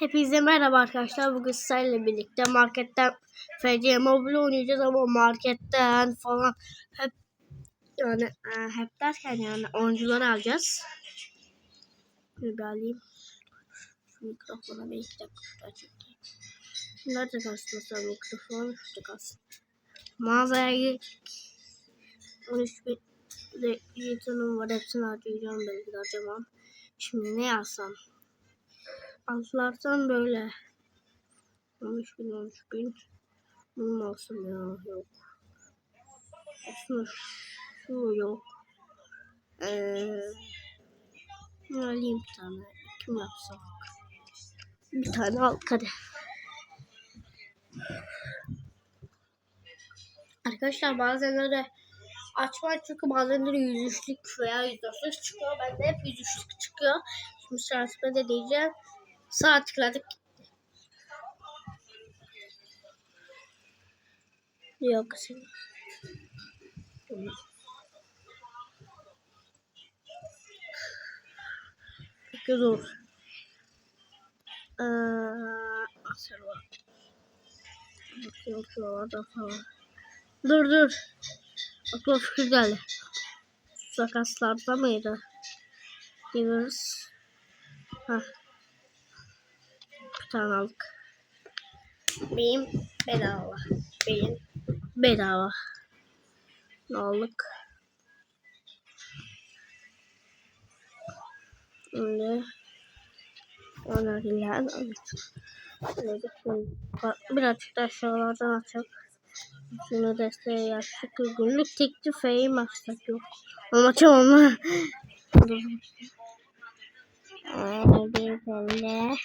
Hepinize merhaba arkadaşlar. Bugün sizlerle birlikte marketten FC Mobile oynayacağız ama marketten falan hep yani e, hep derken yani oyuncuları alacağız. Bir alayım. Şu mikrofona bir iki dakika açayım. Nerede kalsın mesela mikrofon? Şurada kalsın. Mağazaya girdik. 13 bin jetonum var. Hepsini harcayacağım belki harcamam. Şimdi ne yazsam? Altlardan böyle. 13 bin 13 bin. Bunun olsun ya yok. Aslında şu yok. Ee, alayım bir tane. Kim yapsak? Bir tane al hadi. Arkadaşlar bazenleri açma çünkü bazenleri yüzüşlük veya yüzüşlük çıkıyor. Bende hep yüzüşlük çıkıyor. Şimdi sırasında da diyeceğim. Sağ tıkladık. Yok sen. Peki dur. Ee, asır var. Bakıyorum şuralarda. Dur dur. Aklıma fikir geldi. Sakaslarda mıydı? Gidiyoruz. Hah. Tane aldık. Benim bedava. Benim bedava. Ne aldık? Şimdi önerilen birazcık da aşağılardan açacak. Şunu desteğe yaptık. Günlük teklif fame açsak yok. Ama açamam ama. Bir böyle.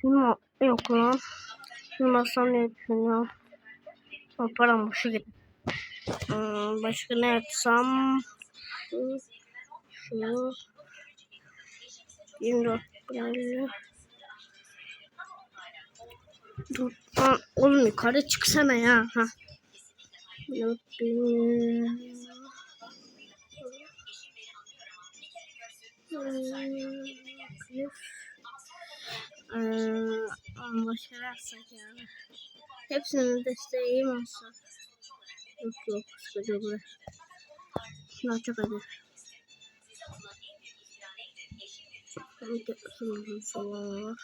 Şunu yok lan. Şunu basam diye düşünüyorum. Ama param boşa gitti. Hmm, başka ne yapsam? Şu. Şu. 24 böyle. Dur. Ha, oğlum yukarı çıksana ya. Ha. Yok, Ee, başararsak yani. Hepsinin desteği mi olsa? Yok yok sıkıcı olur. Şunu çok hadi. Şunun falan var.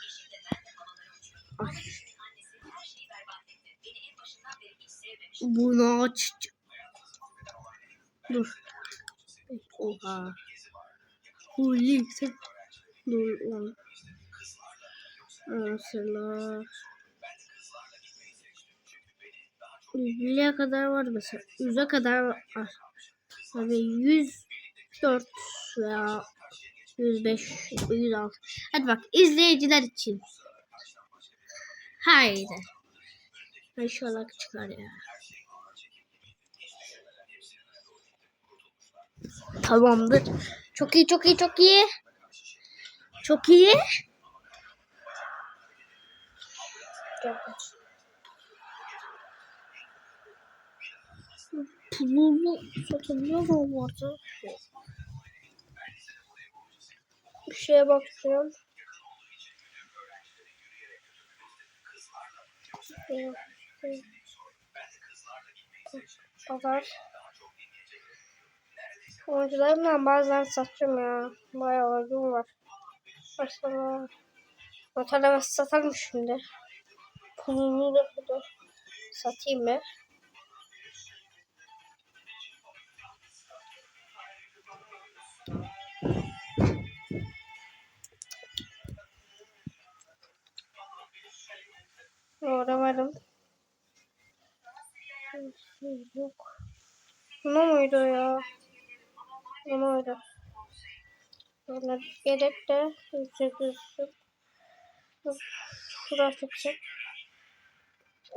Ay. Bunu aç. Dur. Oha. Huli sen. Dur lan. Mesela. Yüzlüğe kadar var mesela. Yüze kadar var. Tabii 104 veya 105, 106. Hadi bak izleyiciler için. Haydi. İnşallah çıkar ya. Tamamdır. Çok iyi, çok iyi, çok iyi. Çok iyi. Gel. Bunu satabiliyor mu orada? Bir şeye bakacağım. Pazar. Oyuncularımla bazen satacağım ya. Bayağı oyuncum var. Mesela Notalemesi satarım şimdi. Pulunu da burada satayım mı? Orada varım. Yok. Ne muydu ya? Ne muydu? Böyle gerek de yüksek yüksek. Şurası yüksek.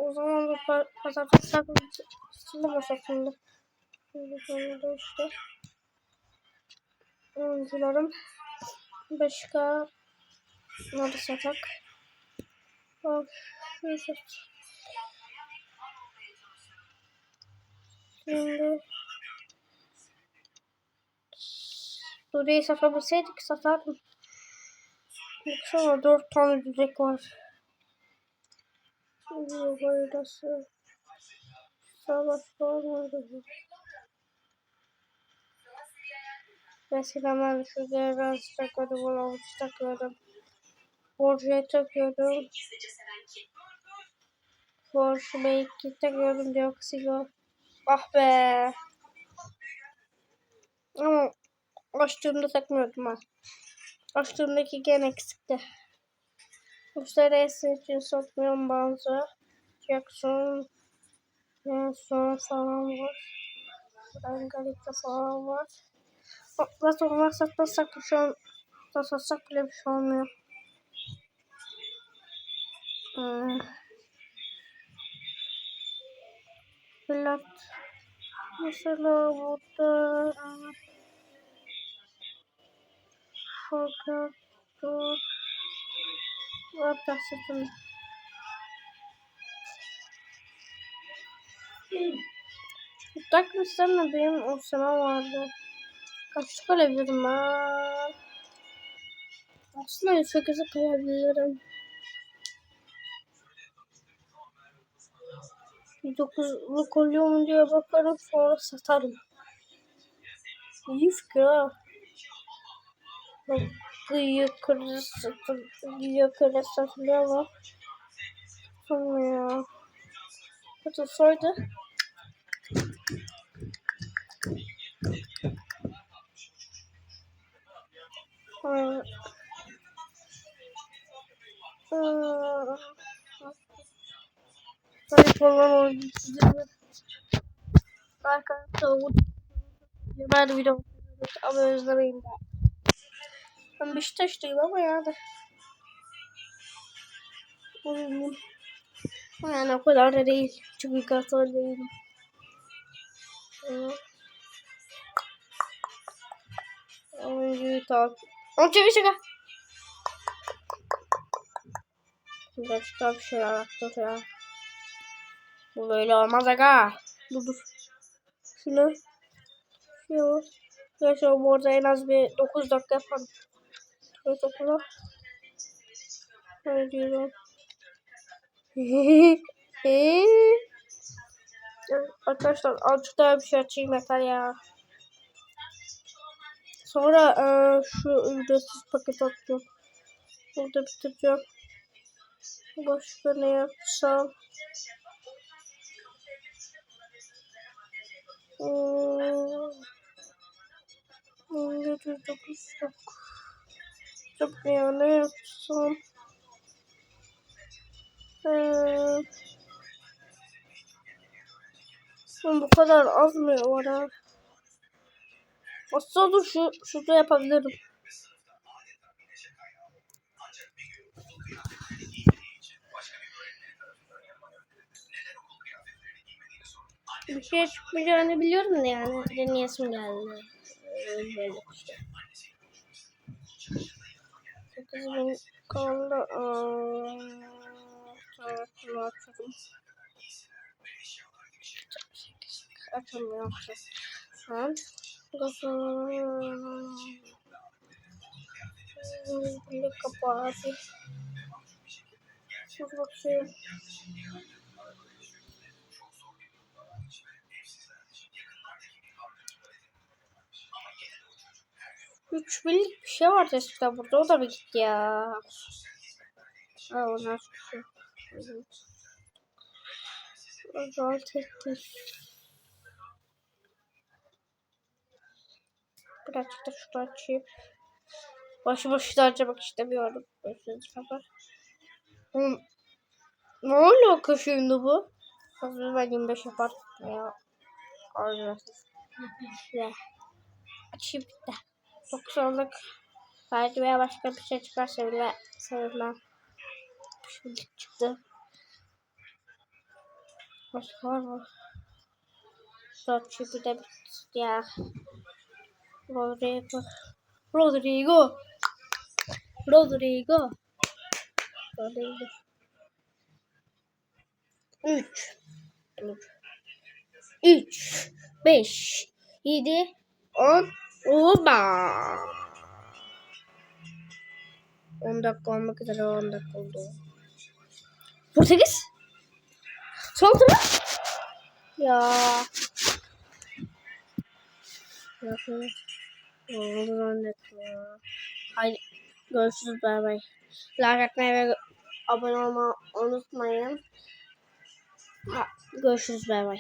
O zaman bu pa pazartesi saklısı masasında. Şimdi işte. Oyuncularım başka Nerede satak? Of, neyse. Şimdi Burayı satabilseydik satardım. Baksana dört tane direk var. Burası. Savaş var mı? Mesela ben şurada biraz takıyordum, avuç takıyordum. Borcuya takıyordum. Porsche belki takıyordum dioksilo. Ah be. Ama açtığımda takmıyordum ha. Açtığımdaki gene eksikti. Uçları için sokmuyorum bazı. Jackson. Nelson falan var. Rangalita falan var. Zaten onlar satmasak bir şey olmuyor. Satsak bile bir şey olmuyor. Ee, Plat. Mesela burada fakat dur. Hatta satın. Tak mı sana benim o sana vardı. Kaçta kalabilirim ben? Aslında 108'e kalabilirim. 9'luk oluyor mu diye bakarım sonra satarım. İyi fikir ha. Yukarı satılıyor, yukarı satılıyor ama satılmıyor. Hadi soydu. Evet. Böyle falan oynuyor. Arkadaşlar bu ben de video ama özlemeyin ben. Ben Beşiktaşlıyım ama yani. Yani o kadar da değil. Çünkü Galatasaray değilim. Oyuncuyu takip. Onu çevir şaka. Başka bir şey arattır ya. Bu böyle olmaz aga. Dur dur. Şunu. Şunu. Yaşar bu arada en az bir 9 dakika yaparım. Evet okula. Öyle diyorum. Arkadaşlar azıcık daha bir şey açayım yeter ya. Sonra e, şu ücretsiz paket atacağım. Burada bitireceğim. Başka ne yapsam? Hmm. 709 yok. Çok ya ne yapsam? Ee, bu kadar az mı var ha? Aslında şu şurada yapabilirim. Bir şey çıkmayacağını biliyorum da yani deneyesim geldi. Böyle işte herkes benim kanalımda tarafımı açalım. Açamıyorum şu an. Gözümü kapağı. Şimdi bakıyorum. 3 birlik bir şey var tespit'te burada. O da mı gitti ya? Aa, o nasıl bir. Birazcık da şunu açayım. Başı başına harcamak istemiyorum. Özünüz baba. Oğlum. Ne alaka şimdi bu? Hazır ben 25 yapar. Ya. Ağzı. Açayım bir de. 90'lık belki veya başka bir şey çıkarsa bile sevmem. Şimdi çıktı. Başka var mı? Saçı bir de bitti ya. Rodrigo. Rodrigo. Rodrigo. Rodrigo. 3 3 5 7 10 Oba. 10 dakika olmak üzere 10 dakika oldu. Portekiz. Son tura. Ya. Yakın. Oldu zannettim ya. Haydi görüşürüz bay bay. Like atmayı ve abone olmayı unutmayın. Ha, görüşürüz bay bay.